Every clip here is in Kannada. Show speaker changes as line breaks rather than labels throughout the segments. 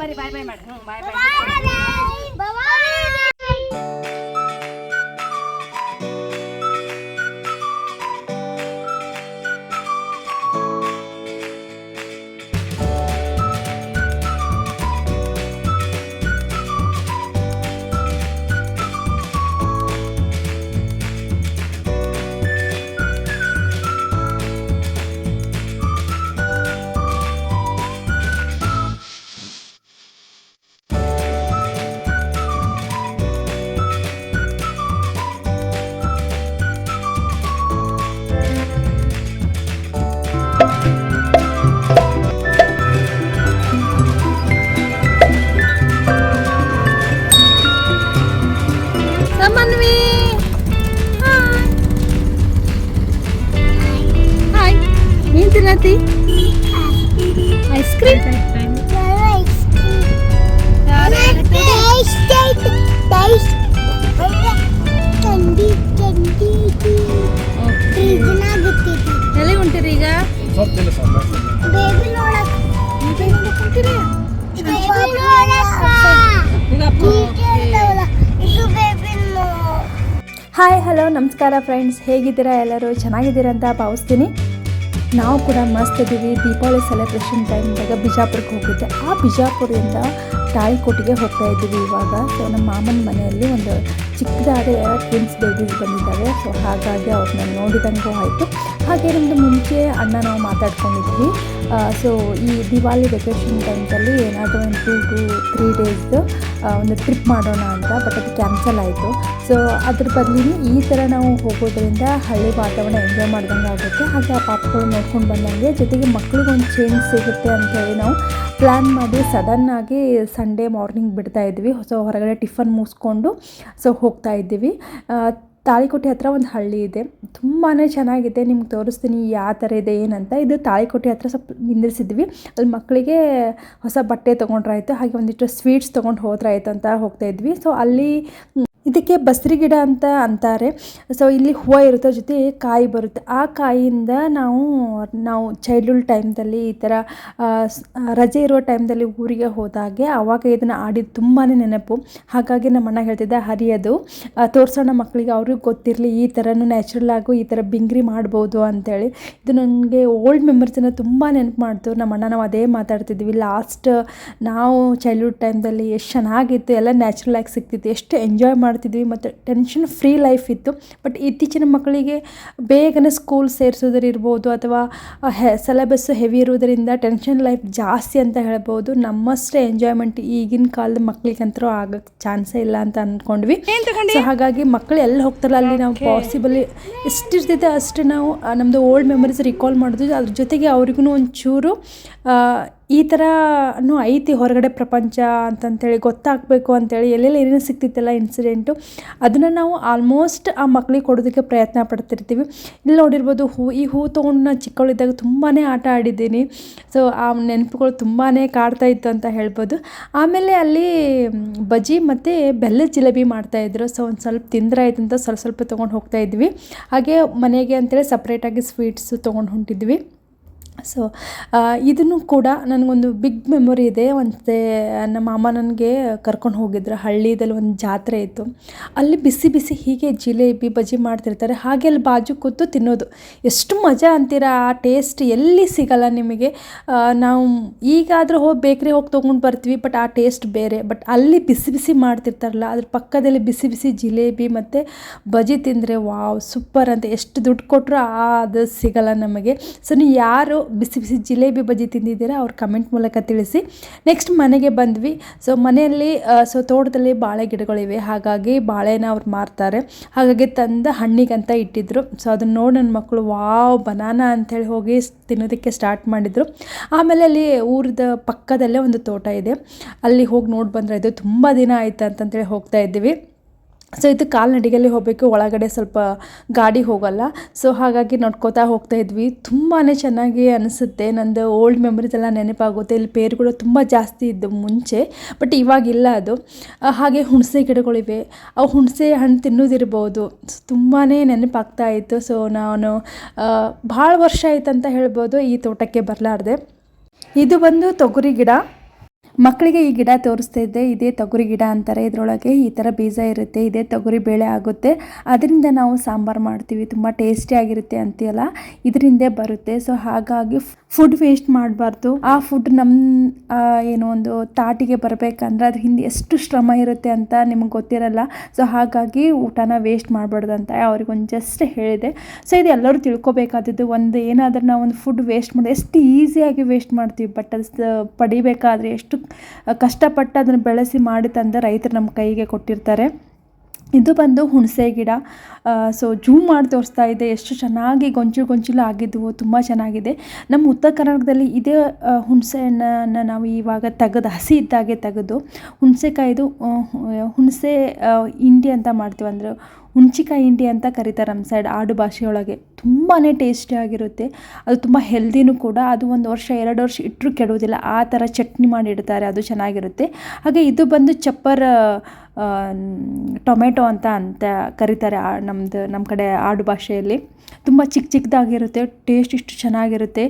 ಮರಿ ಬಾಯ್ ಬಾಯ್ ಮಾಡಿ ಹ್ಞೂ ಬಾಯ್ ಬಾಯ್
ತಿನ್ನತಿ ಐಸ್ ಕ್ರೀಮ್ ಎಲ್ಲಿ ಹೊಂಟಿರಿ ಈಗ ಹಾಯ್ ಹಲೋ ನಮಸ್ಕಾರ ಫ್ರೆಂಡ್ಸ್ ಹೇಗಿದ್ದೀರಾ? ಎಲ್ಲರೂ ಚೆನ್ನಾಗಿದ್ದೀರಾ ಅಂತ ಭಾವಿಸ್ತೀನಿ. ನಾವು ಕೂಡ ಮಸ್ತ್ ಇದ್ದೀವಿ. ದೀಪಾವಳಿ ಸೆಲೆಬ್ರೇಷನ್ ಟೈಮ್ದಾಗ ಬಿಜಾಪುರಕ್ಕೆ ಹೋಗಿದ್ದೆ. ಆ ಬಿಜಾಪುರದಿಂದ ತಾಳಿಕೋಟಿಗೆ ಹೋಗ್ತಾ ಇದ್ದೀವಿ ಇವಾಗ. ಸೊ ನಮ್ಮ ಮಾಮನ ಮನೆಯಲ್ಲಿ ಒಂದು ಚಿಕ್ಕದಾದ ಟ್ವಿನ್ಸ್ ಬೇಬೀಸ್ ಬಂದಿದ್ದಾವೆ. ಸೊ ಹಾಗಾಗಿ ಅವ್ರನ್ನ ನೋಡಿದಂಗೂ ಆಯಿತು. ಹಾಗೆ ನಮ್ಮದು ಮುಂಚೆ ಅಣ್ಣ ನಾವು ಮಾತಾಡ್ಕೊಂಡಿದ್ವಿ. ಸೊ ಈ ದಿವಾಲಿ ವೆಕೇಷನ್ ಟೈಮ್ಸಲ್ಲಿ ಏನಾದರೂ ಒಂದು ಟೂ ಟು ತ್ರೀ ಡೇಸ್ದು ಒಂದು ಟ್ರಿಪ್ ಮಾಡೋಣ ಅಂತ ಬಟ್ ಅದು ಕ್ಯಾನ್ಸಲ್ ಆಯಿತು. ಸೊ ಅದ್ರ ಬದಲಿಗೆ ಈ ಥರ ನಾವು ಹೋಗೋದ್ರಿಂದ ಹಳ್ಳಿ ವಾತಾವರಣ ಎಂಜಾಯ್ ಮಾಡ್ದಂಗೆ ಆಗುತ್ತೆ. ಹಾಗೆ ಆ ಪಾಪಗಳು ನೋಡ್ಕೊಂಡು ಬಂದಂಗೆ ಜೊತೆಗೆ ಮಕ್ಳಿಗೆ ಒಂದು ಚೇಂಜ್ ಸಿಗುತ್ತೆ ಅಂತ ಹೇಳಿ ನಾವು ಪ್ಲ್ಯಾನ್ ಮಾಡಿ ಸಡನ್ನಾಗಿ ಸಂಡೇ ಮಾರ್ನಿಂಗ್ ಬಿಡ್ತಾ ಇದ್ವಿ. ಸೊ ಹೊರಗಡೆ ಟಿಫನ್ ಮುಗಿಸ್ಕೊಂಡು ಸೊ ಹೋಗ್ತಾ ಇದ್ದೀವಿ. ತಾಳಿಕೋಟೆ ಹತ್ರ ಒಂದು ಹಳ್ಳಿ ಇದೆ. ತುಂಬಾ ಚೆನ್ನಾಗಿದೆ, ನಿಮ್ಗೆ ತೋರಿಸ್ತೀನಿ ಯಾವ ಥರ ಇದೆ, ಏನಂತ. ಇದು ತಾಳಿಕೋಟೆ ಹತ್ರ ಸ್ವಲ್ಪ ನಿಂದಿರಿಸಿದ್ವಿ. ಅಲ್ಲಿ ಮಕ್ಕಳಿಗೆ ಹೊಸ ಬಟ್ಟೆ ತೊಗೊಂಡ್ರಾಯ್ತು, ಹಾಗೆ ಒಂದಿಷ್ಟು ಸ್ವೀಟ್ಸ್ ತೊಗೊಂಡು ಹೋದ್ರಾಯ್ತು ಅಂತ ಹೋಗ್ತಾ ಇದ್ವಿ. ಸೊ ಅಲ್ಲಿ ಇದಕ್ಕೆ ಬಸ್ರಿ ಗಿಡ ಅಂತ ಅಂತಾರೆ. ಸೊ ಇಲ್ಲಿ ಹೂವು ಇರುತ್ತೆ ಜೊತೆ ಕಾಯಿ ಬರುತ್ತೆ. ಆ ಕಾಯಿಯಿಂದ ನಾವು ನಾವು ಚೈಲ್ಡ್ಹುಡ್ ಟೈಮ್ದಲ್ಲಿ ಈ ಥರ ರಜೆ ಇರೋ ಟೈಮ್ದಲ್ಲಿ ಊರಿಗೆ ಹೋದಾಗೆ ಆವಾಗ ಇದನ್ನು ಆಡಿದ್ದು ತುಂಬಾ ನೆನಪು. ಹಾಗಾಗಿ ನಮ್ಮ ಅಣ್ಣ ಹೇಳ್ತಿದ್ದೆ ಹರಿಯೋದು. ತೋರಿಸೋಣ ಮಕ್ಕಳಿಗೆ ಅವ್ರಿಗೂ ಗೊತ್ತಿರಲಿ, ಈ ಥರನೂ ನ್ಯಾಚುರಲ್ ಆಗು, ಈ ಥರ ಬಿಂಗ್ರಿ ಮಾಡ್ಬೋದು ಅಂತೇಳಿ. ಇದು ನನಗೆ ಓಲ್ಡ್ ಮೆಮರಿಸನ್ನ ತುಂಬ ನೆನಪು ಮಾಡ್ತು. ನಮ್ಮ ಅಣ್ಣ ನಾವು ಅದೇ ಮಾತಾಡ್ತಿದ್ವಿ. ಲಾಸ್ಟ್ ನಾವು ಚೈಲ್ಡ್ಹುಡ್ ಟೈಮ್ದಲ್ಲಿ ಎಷ್ಟು ಚೆನ್ನಾಗಿತ್ತು, ಎಲ್ಲ ನ್ಯಾಚುರಲ್ ಆಗಿ ಸಿಗ್ತಿತ್ತು. ಎಷ್ಟು ಎಂಜಾಯ್ ಮಾಡ್ತಿದ್ವಿ ಮತ್ತು ಟೆನ್ಷನ್ ಫ್ರೀ ಲೈಫ್ ಇತ್ತು. ಬಟ್ ಇತ್ತೀಚಿನ ಮಕ್ಕಳಿಗೆ ಬೇಗನೆ ಸ್ಕೂಲ್ ಸೇರಿಸೋದ್ರಿರ್ಬೋದು ಅಥವಾ ಹೆ ಸಿಲೆಬಸ್ ಹೆವಿ ಇರುವುದರಿಂದ ಟೆನ್ಷನ್ ಲೈಫ್ ಜಾಸ್ತಿ ಅಂತ ಹೇಳ್ಬೋದು. ನಮ್ಮಷ್ಟೇ ಎಂಜಾಯ್ಮೆಂಟ್ ಈಗಿನ ಕಾಲದ ಮಕ್ಕಳಿಗಂತರೂ ಆಗೋಕ್ಕೆ ಚಾನ್ಸೇ ಇಲ್ಲ ಅಂತ ಅಂದ್ಕೊಂಡ್ವಿ ಸೊ ಹಾಗಾಗಿ ಮಕ್ಕಳು ಎಲ್ಲಿ ಹೋಗ್ತಾರಲ್ಲ ಅಲ್ಲಿ ನಾವು ಪಾಸಿಬಲ್ ಎಷ್ಟಿರ್ತೈತೆ ಅಷ್ಟು ನಾವು ನಮ್ಮದು ಓಲ್ಡ್ ಮೆಮರೀಸ್ ರಿಕಾಲ್ ಮಾಡೋದು. ಅದ್ರ ಜೊತೆಗೆ ಅವ್ರಿಗೂ ಒಂಚೂರು ಈ ಥರನೂ ಐತಿ ಹೊರಗಡೆ ಪ್ರಪಂಚ ಅಂತಂತೇಳಿ ಗೊತ್ತಾಗಬೇಕು ಅಂತೇಳಿ. ಎಲ್ಲೆಲ್ಲಿ ಏನೇನು ಸಿಗ್ತಿತ್ತಲ್ಲ ಇನ್ಸಿಡೆಂಟು ಅದನ್ನು ನಾವು ಆಲ್ಮೋಸ್ಟ್ ಆ ಮಕ್ಳಿಗೆ ಕೊಡೋದಕ್ಕೆ ಪ್ರಯತ್ನ ಪಡ್ತಿರ್ತೀವಿ. ಇಲ್ಲಿ ನೋಡಿರ್ಬೋದು ಹೂ, ಈ ಹೂ ತೊಗೊಂಡು ನಾನು ಚಿಕ್ಕವಳಿದ್ದಾಗ ತುಂಬಾ ಆಟ ಆಡಿದ್ದೀನಿ. ಸೊ ಆ ನೆನಪುಗಳು ತುಂಬಾ ಕಾಡ್ತಾ ಇತ್ತು ಅಂತ ಹೇಳ್ಬೋದು. ಆಮೇಲೆ ಅಲ್ಲಿ, ಬಜ್ಜಿ ಮತ್ತು ಬೆಲ್ಲದ ಜಿಲೇಬಿ ಮಾಡ್ತಾಯಿದ್ರು ಸೊ ಒಂದು ಸ್ವಲ್ಪ ತಿಂದ್ರೆ ಆಯ್ತು ಅಂತ ಸ್ವಲ್ಪ ಸ್ವಲ್ಪ ತೊಗೊಂಡು ಹೋಗ್ತಾಯಿದ್ವಿ ಹಾಗೆ ಮನೆಗೆ ಅಂತೇಳಿ ಸಪ್ರೇಟಾಗಿ ಸ್ವೀಟ್ಸು ತೊಗೊಂಡು ಹೊಂಟಿದ್ವಿ. ಸೊ ಇದನ್ನು ಕೂಡ ನನಗೊಂದು ಬಿಗ್ ಮೆಮೊರಿ ಇದೆ. ಒಂದು ನಮ್ಮ ಮಾಮ ನನಗೆ ಕರ್ಕೊಂಡು ಹೋಗಿದ್ರು. ಹಳ್ಳಿದಲ್ಲಿ ಒಂದು ಜಾತ್ರೆ ಇತ್ತು. ಅಲ್ಲಿ ಬಿಸಿ ಬಿಸಿ ಹೀಗೆ ಜಿಲೇಬಿ ಬಜ್ಜಿ ಮಾಡ್ತಿರ್ತಾರೆ. ಹಾಗೆ ಅಲ್ಲಿ ಬಾಜು ಕೂತು ತಿನ್ನೋದು. ಎಷ್ಟು ಮಜಾ ಅಂತೀರಾ? ಆ ಟೇಸ್ಟ್ ಎಲ್ಲಿ ಸಿಗಲ್ಲ ನಿಮಗೆ. ನಾವು ಈಗಾದರೂ ಹೋಗಿ ಬೇಕ್ರಿ ಹೋಗಿ ತೊಗೊಂಡು ಬರ್ತೀವಿ ಬಟ್ ಆ ಟೇಸ್ಟ್ ಬೇರೆ. ಬಟ್ ಅಲ್ಲಿ ಬಿಸಿ ಬಿಸಿ ಮಾಡ್ತಿರ್ತಾರಲ್ಲ, ಅದ್ರ ಪಕ್ಕದಲ್ಲಿ ಬಿಸಿ ಬಿಸಿ ಜಿಲೇಬಿ ಮತ್ತು ಬಜ್ಜಿ ತಿಂದರೆ ವಾವ್ ಸೂಪರ್ ಅಂತ. ಎಷ್ಟು ದುಡ್ಡು ಕೊಟ್ಟರು ಅದು ಸಿಗಲ್ಲ ನಮಗೆ. ಸೊ ನೀವು ಯಾರು ಬಿಸಿ ಬಿಸಿ ಜಿಲೇಬಿ ಬಜ್ಜಿ ತಿಂದಿದ್ದೀರಾ ಅವ್ರು ಕಮೆಂಟ್ ಮೂಲಕ ತಿಳಿಸಿ. ನೆಕ್ಸ್ಟ್ ಮನೆಗೆ ಬಂದ್ವಿ. ಸೊ ಮನೆಯಲ್ಲಿ ಸೊ ತೋಟದಲ್ಲಿ ಬಾಳೆ ಗಿಡಗಳಿವೆ. ಹಾಗಾಗಿ ಬಾಳೆನ ಅವ್ರು ಮಾರ್ತಾರೆ. ಹಾಗಾಗಿ ತಂದ ಹಣ್ಣಿಗಂತ ಇಟ್ಟಿದ್ರು. ಸೊ ಅದನ್ನ ನೋಡಿ ನನ್ನ ಮಕ್ಕಳು ವಾವ್, ಬನಾನಾ ಅಂಥೇಳಿ ಹೋಗಿ ತಿನ್ನೋದಕ್ಕೆ ಸ್ಟಾರ್ಟ್ ಮಾಡಿದರು. ಆಮೇಲೆ ಅಲ್ಲಿ ಊರದ ಪಕ್ಕದಲ್ಲೇ ಒಂದು ತೋಟ ಇದೆ. ಅಲ್ಲಿ ಹೋಗಿ ನೋಡಿ ಬಂದರೆ ಇದು ತುಂಬ ದಿನ ಆಯ್ತು ಅಂತಂತೇಳಿ ಹೋಗ್ತಾ ಇದ್ದೀವಿ. ಸೊ ಇದು ಕಾಲ್ನಡಿಗೆಯಲ್ಲಿ ಹೋಗಬೇಕು, ಒಳಗಡೆ ಸ್ವಲ್ಪ ಗಾಡಿ ಹೋಗಲ್ಲ. ಸೊ ಹಾಗಾಗಿ ನಡ್ಕೋತಾ ಹೋಗ್ತಾ ಇದ್ವಿ. ತುಂಬಾ ಚೆನ್ನಾಗಿ ಅನಿಸುತ್ತೆ. ನಂದು ಓಲ್ಡ್ ಮೆಮರೀಸ್ ಎಲ್ಲ ನೆನಪಾಗುತ್ತೆ. ಇಲ್ಲಿ ಪೇರುಗಳು ತುಂಬ ಜಾಸ್ತಿ ಇದ್ದು ಮುಂಚೆ ಬಟ್ ಇವಾಗಿಲ್ಲ ಅದು. ಹಾಗೆ ಹುಣಸೆ ಗಿಡಗಳಿವೆ. ಆ ಹುಣಸೆ ಹಣ್ಣು ತಿನ್ನೋದಿರ್ಬೋದು. ತುಂಬಾ ನೆನಪಾಗ್ತಾ ಇತ್ತು. ಸೊ ನಾನು ಭಾಳ ವರ್ಷ ಆಯ್ತಂತ ಹೇಳ್ಬೋದು. ಈ ತೋಟಕ್ಕೆ ಬರಲಾರ್ದೆ. ಇದು ಬಂದು ತೊಗರಿ ಗಿಡ. ಮಕ್ಕಳಿಗೆ ಈ ಗಿಡ ತೋರಿಸ್ತಾ ಇದ್ದೆ ಇದೇ ತೊಗರಿ ಗಿಡ ಅಂತಾರೆ. ಇದರೊಳಗೆ ಈ ಥರ ಬೀಜ ಇರುತ್ತೆ, ಇದೇ ತೊಗರಿ ಬೇಳೆ ಆಗುತ್ತೆ. ಅದರಿಂದ ನಾವು ಸಾಂಬಾರು ಮಾಡ್ತೀವಿ, ತುಂಬ ಟೇಸ್ಟಿಯಾಗಿರುತ್ತೆ ಅಂತೀಯಲ್ಲ, ಇದರಿಂದೇ ಬರುತ್ತೆ. ಸೊ ಹಾಗಾಗಿ ಫುಡ್ ವೇಸ್ಟ್ ಮಾಡಬಾರ್ದು. ಆ ಫುಡ್ ನಮ್ಮ ಏನು ಒಂದು ತಾಟಿಗೆ ಬರಬೇಕಂದ್ರೆ ಅದ್ರ ಹಿಂದೆ ಎಷ್ಟು ಶ್ರಮ ಇರುತ್ತೆ ಅಂತ ನಿಮ್ಗೆ ಗೊತ್ತಿರಲ್ಲ. ಸೊ ಹಾಗಾಗಿ ಊಟನ ವೇಸ್ಟ್ ಮಾಡಬಾರ್ದು ಅಂತ ಅವ್ರಿಗೊಂದು ಜಸ್ಟ್ ಹೇಳಿದೆ. ಸೊ ಇದು ಎಲ್ಲರೂ ತಿಳ್ಕೊಬೇಕಾದದ್ದು ಒಂದು ಏನಾದರೂ ನಾವು ಒಂದು ಫುಡ್ ವೇಸ್ಟ್ ಮಾಡಿ ಎಷ್ಟು ಈಸಿಯಾಗಿ ವೇಸ್ಟ್ ಮಾಡ್ತೀವಿ. ಬಟ್ ಅದು ಪಡಿಬೇಕಾದ್ರೆ ಎಷ್ಟು, ಕಷ್ಟಪಟ್ಟು ಅದನ್ನು ಬೆಳೆಸಿ ಮಾಡಿ ತಂದ ರೈತರು ನಮ್ಮ ಕೈಗೆ ಕೊಟ್ಟಿರ್ತಾರೆ. ಇದು ಬಂದು ಹುಣಸೆ ಗಿಡ. ಸೊ ಜೂಮ್ ಮಾಡಿ ತೋರಿಸ್ತಾ ಇದೆ. ಎಷ್ಟು ಚೆನ್ನಾಗಿ ಗೊಂಚಲು ಗೊಂಚಲು ಆಗಿದ್ವು. ತುಂಬ ಚೆನ್ನಾಗಿದೆ. ನಮ್ಮ ಉತ್ತರ ಕರ್ನಾಟಕದಲ್ಲಿ ಇದೇ ಹುಣಸೆ ಹಣ್ಣನ್ನು ನಾವು ಇವಾಗ ತೆಗೆದು, ಹಸಿ ಇದ್ದಾಗೆ ತೆಗೆದು, ಹುಣಸೆಕಾಯಿದು ಹುಣಸೆ ಇಂಡಿ ಅಂತ ಮಾಡ್ತೀವಿ. ಅಂದರೆ ಹುಣ್ಚಿಕಾಯಿ ಹಿಂಡಿ ಅಂತ ಕರೀತಾರೆ ನಮ್ಮ ಸೈಡ್ ಆಡು ಭಾಷೆಯೊಳಗೆ. ತುಂಬಾ ಟೇಸ್ಟಿಯಾಗಿರುತ್ತೆ ಅದು ತುಂಬ ಹೆಲ್ದಿನೂ ಕೂಡ. ಅದು ಒಂದು ವರ್ಷ, ಎರಡು ವರ್ಷ ಇಟ್ಟರೂ ಕೆಡುವುದಿಲ್ಲ ಆ ಥರ ಚಟ್ನಿ ಮಾಡಿ ಇಡ್ತಾರೆ. ಅದು ಚೆನ್ನಾಗಿರುತ್ತೆ. ಹಾಗೆ ಇದು ಬಂದು ಚಪ್ಪರ್ ಟೊಮೆಟೊ ಅಂತ ಅಂತ ಕರೀತಾರೆ ನಮ್ಮದು ನಮ್ಮ ಕಡೆ ಆಡು ಭಾಷೆಯಲ್ಲಿ. ತುಂಬ ಚಿಕ್ಕ ಚಿಕ್ಕದಾಗಿರುತ್ತೆ ಟೇಸ್ಟ್ ಇಷ್ಟು ಚೆನ್ನಾಗಿರುತ್ತೆ.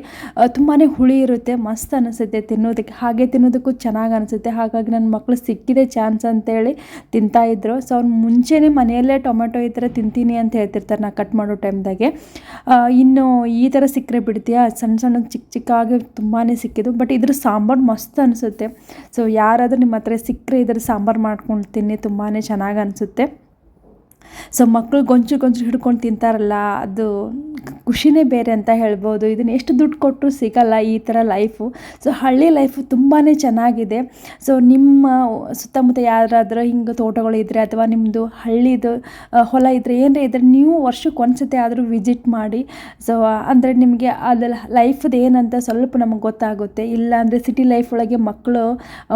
ತುಂಬಾ ಹುಳಿ ಇರುತ್ತೆ, ಮಸ್ತ್ ಅನಿಸುತ್ತೆ ತಿನ್ನೋದಕ್ಕೆ. ಹಾಗೆ ತಿನ್ನೋದಕ್ಕೂ ಚೆನ್ನಾಗಿ ಅನಿಸುತ್ತೆ. ಹಾಗಾಗಿ ನನ್ನ ಮಕ್ಕಳು ಸಿಕ್ಕಿದೆ ಚಾನ್ಸ್ ಅಂತೇಳಿ ತಿಂತಾ ಇದ್ರು. ಸೊ ಅವ್ರು ಮುಂಚೆನೇ ಮನೆಯಲ್ಲೇ ಟೊಮೆಟೊ ಈ ಥರ ತಿಂತೀನಿ ಅಂತ ಹೇಳ್ತಿರ್ತಾರೆ ನಾನು ಕಟ್ ಮಾಡೋ ಟೈಮ್ದಾಗೆ ಇನ್ನು ಈ ಥರ ಸಿಕ್ಕರೆ ಬಿಡ್ತೀಯಾ? ಸಣ್ಣ ಸಣ್ಣ ಚಿಕ್ಕ ಚಿಕ್ಕಾಗಿ ತುಂಬಾ ಸಿಕ್ಕಿದ್ದು. ಬಟ್ ಇದ್ರ ಸಾಂಬಾರು ಮಸ್ತ್ ಅನಿಸುತ್ತೆ. ಸೊ ಯಾರಾದರೂ ನಿಮ್ಮ ಹತ್ರ ಸಿಕ್ಕರೆ ಇದ್ರ ಸಾಂಬಾರು ಮಾಡ್ಕೊಂಡು ತಿನ್ನಿ ತುಂಬಾ ಚೆನ್ನಾಗಿ ಅನಿಸುತ್ತೆ. ಸೊ ಮಕ್ಕಳು ಗೊಂಚು ಗೊಂಚು ಹಿಡ್ಕೊಂಡು ತಿಂತಾರಲ್ಲ, ಅದು ಖುಷಿನೇ ಬೇರೆ ಅಂತ ಹೇಳ್ಬೋದು. ಇದನ್ನು ಎಷ್ಟು ದುಡ್ಡು ಕೊಟ್ಟರು ಸಿಗಲ್ಲ ಈ ಥರ ಲೈಫು ಸೊ ಹಳ್ಳಿ ಲೈಫು ತುಂಬಾ ಚೆನ್ನಾಗಿದೆ. ಸೊ ನಿಮ್ಮ ಸುತ್ತಮುತ್ತ ಯಾರಾದರೂ ಹಿಂಗೆ ತೋಟಗಳು ಇದ್ದರೆ ಅಥವಾ ನಿಮ್ಮದು ಹಳ್ಳಿದು ಹೊಲ ಇದ್ದರೆ ಏನರೇ ಇದ್ದರೆ ನೀವು ವರ್ಷಕ್ಕೆ ಒಂದ್ಸತಿ ಆದರೂ ವಿಸಿಟ್ ಮಾಡಿ. ಸೊ ಅಂದರೆ ನಿಮಗೆ ಅದು ಲೈಫ್ದು ಏನಂತ ಸ್ವಲ್ಪ ನಮಗೆ ಗೊತ್ತಾಗುತ್ತೆ. ಇಲ್ಲ ಅಂದರೆ ಸಿಟಿ ಲೈಫ್ ಒಳಗೆ ಮಕ್ಕಳು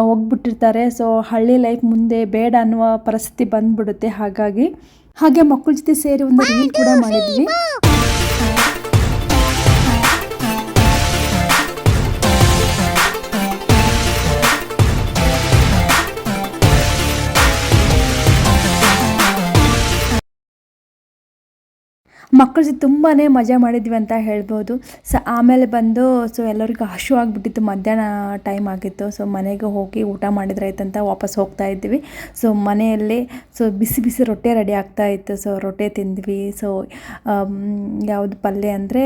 ಹೋಗ್ಬಿಟ್ಟಿರ್ತಾರೆ. ಸೊ ಹಳ್ಳಿ ಲೈಫ್ ಮುಂದೆ ಬೇಡ ಅನ್ನುವ ಪರಿಸ್ಥಿತಿ ಬಂದ್ಬಿಡುತ್ತೆ ಹಾಗಾಗಿ. ಹಾಗೆ ಮಕ್ಕಳ ಜೊತೆ ಸೇರಿ ಒಂದು ರೀಲ್ ಕೂಡ ಮಾಡಿದ್ವಿ. ಮಕ್ಕಳ ಜೊತೆ ತುಂಬಾ ಮಜಾ ಮಾಡಿದ್ವಿ ಅಂತ ಹೇಳ್ಬೋದು. ಸೊ ಆಮೇಲೆ ಬಂದು ಸೊ ಎಲ್ಲರಿಗೂ ಹಶು ಆಗಿಬಿಟ್ಟಿತ್ತು. ಮಧ್ಯಾಹ್ನ ಟೈಮ್ ಆಗಿತ್ತು. ಸೊ ಮನೆಗೆ ಹೋಗಿ ಊಟ ಮಾಡಿದ್ರಾಯ್ತಂತ ವಾಪಸ್ ಹೋಗ್ತಾ ಇದ್ವಿ. ಸೊ ಮನೆಯಲ್ಲಿ ಸೊ ಬಿಸಿ ಬಿಸಿ ರೊಟ್ಟೆ ರೆಡಿ ಆಗ್ತಾ ಇತ್ತು. ಸೊ ರೊಟ್ಟೆ ತಿಂದ್ವಿ. ಸೊ ಯಾವುದು ಪಲ್ಯ ಅಂದರೆ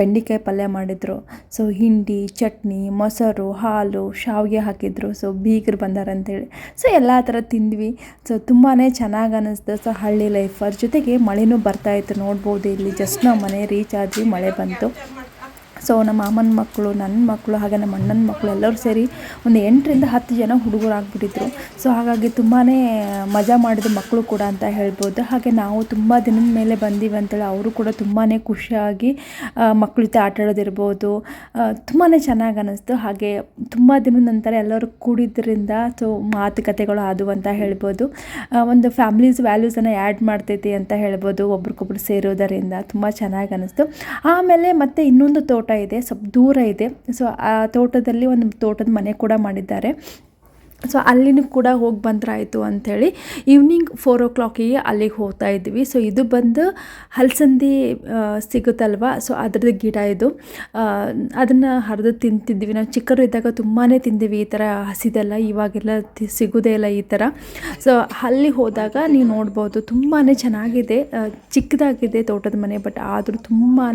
ಬೆಂಡೆಕಾಯಿ ಪಲ್ಯ ಮಾಡಿದರು. ಸೊ ಹಿಂಡಿ, ಚಟ್ನಿ, ಮೊಸರು, ಹಾಲು, ಶಾವಿಗೆ ಹಾಕಿದ್ರು. ಸೊ ಬೀಗರು ಬಂದಾರಂತೇಳಿ ಸೊ ಎಲ್ಲ ಥರ ತಿಂದ್ವಿ. ಸೊ ತುಂಬಾ ಚೆನ್ನಾಗಿ ಅನ್ನಿಸ್ತು ಸೊ ಹಳ್ಳಿ ಲೈಫ್ ಜೊತೆಗೆ ಮಳೆನೂ ಬರ್ತಾ ಇತ್ತು. ನೋಡ್ಬೋದು ಇಲ್ಲಿ ಜಸ್ಟ್ ನಾವು ಮನೆ ರೀಚ್ ಆದ್ವಿ ಮಳೆ ಬಂತು. ಸೊ ನಮ್ಮ ಮಾಮನ ಮಕ್ಕಳು ನನ್ನ ಮಕ್ಕಳು, ಹಾಗೆ ನಮ್ಮ ಅಣ್ಣನ ಮಕ್ಕಳು ಎಲ್ಲರೂ ಸೇರಿ ಒಂದು ಎಂಟರಿಂದ ಹತ್ತು ಜನ ಹುಡುಗರು ಆಗಿಬಿಟ್ಟಿದ್ರು ಸೊ ಹಾಗಾಗಿ ತುಂಬಾ ಮಜಾ ಮಾಡಿದ ಮಕ್ಕಳು ಕೂಡ ಅಂತ ಹೇಳ್ಬೋದು. ಹಾಗೆ ನಾವು ತುಂಬ ದಿನದ ಮೇಲೆ ಬಂದೀವಿ ಅಂತೇಳಿ ಅವರು ಕೂಡ ತುಂಬಾ ಖುಷಿಯಾಗಿ ಮಕ್ಕಳ ಜೊತೆ ಆಟ ಆಡೋದಿರ್ಬೋದು. ತುಂಬಾ ಚೆನ್ನಾಗಿ ಅನ್ನಿಸ್ತು ಹಾಗೆ ತುಂಬ ದಿನದ ನಂತರ ಎಲ್ಲರೂ ಕೂಡಿದ್ರಿಂದ, ಸೊ, ಮಾತುಕತೆಗಳು ಆದವು ಅಂತ ಹೇಳ್ಬೋದು. ಒಂದು ಫ್ಯಾಮಿಲೀಸ್ ವ್ಯಾಲ್ಯೂಸನ್ನು ಆ್ಯಡ್ ಮಾಡ್ತೈತಿ ಅಂತ ಹೇಳ್ಬೋದು. ಒಬ್ರಿಗೊಬ್ರು ಸೇರೋದರಿಂದ ತುಂಬ ಚೆನ್ನಾಗಿ ಅನ್ನಿಸ್ತು ಆಮೇಲೆ ಮತ್ತೆ ಇನ್ನೊಂದು ತೋಟ ಇದೆ ಸ್ವಲ್ಪ ದೂರ ಇದೆ. ಸೊ ಆ ತೋಟದಲ್ಲಿ ಒಂದು ತೋಟದ ಮನೆ ಕೂಡ ಮಾಡಿದ್ದಾರೆ. ಸೊ ಅಲ್ಲಿನೂ ಕೂಡ ಹೋಗಿ ಬಂದ್ರಾಯಿತು ಅಂಥೇಳಿ ಈವ್ನಿಂಗ್ ಫೋರ್ ಓ ಕ್ಲಾಕಿಗೆ ಅಲ್ಲಿಗೆ ಹೋಗ್ತಾ ಇದ್ವಿ. ಸೊ ಇದು ಬಂದು ಹಲಸಂದಿ ಸಿಗುತ್ತಲ್ವ? ಸೊ ಅದ್ರದ್ದು ಗಿಡ ಇದು. ಅದನ್ನು ಹರಿದು ತಿಂತಿದ್ವಿ. ನಾವು ಚಿಕ್ಕರು ಇದ್ದಾಗ ತುಂಬಾ ತಿಂದಿವಿ ಈ ಥರ ಹಸಿದೆಲ್ಲ. ಇವಾಗೆಲ್ಲ ಸಿಗೋದೇ ಇಲ್ಲ ಈ ಥರ ಸೊ ಅಲ್ಲಿ ಹೋದಾಗ ನೀವು ನೋಡ್ಬೋದು ತುಂಬಾ ಚೆನ್ನಾಗಿದೆ. ಚಿಕ್ಕದಾಗಿದೆ ತೋಟದ ಮನೆ ಬಟ್ ಆದರೂ ತುಂಬಾ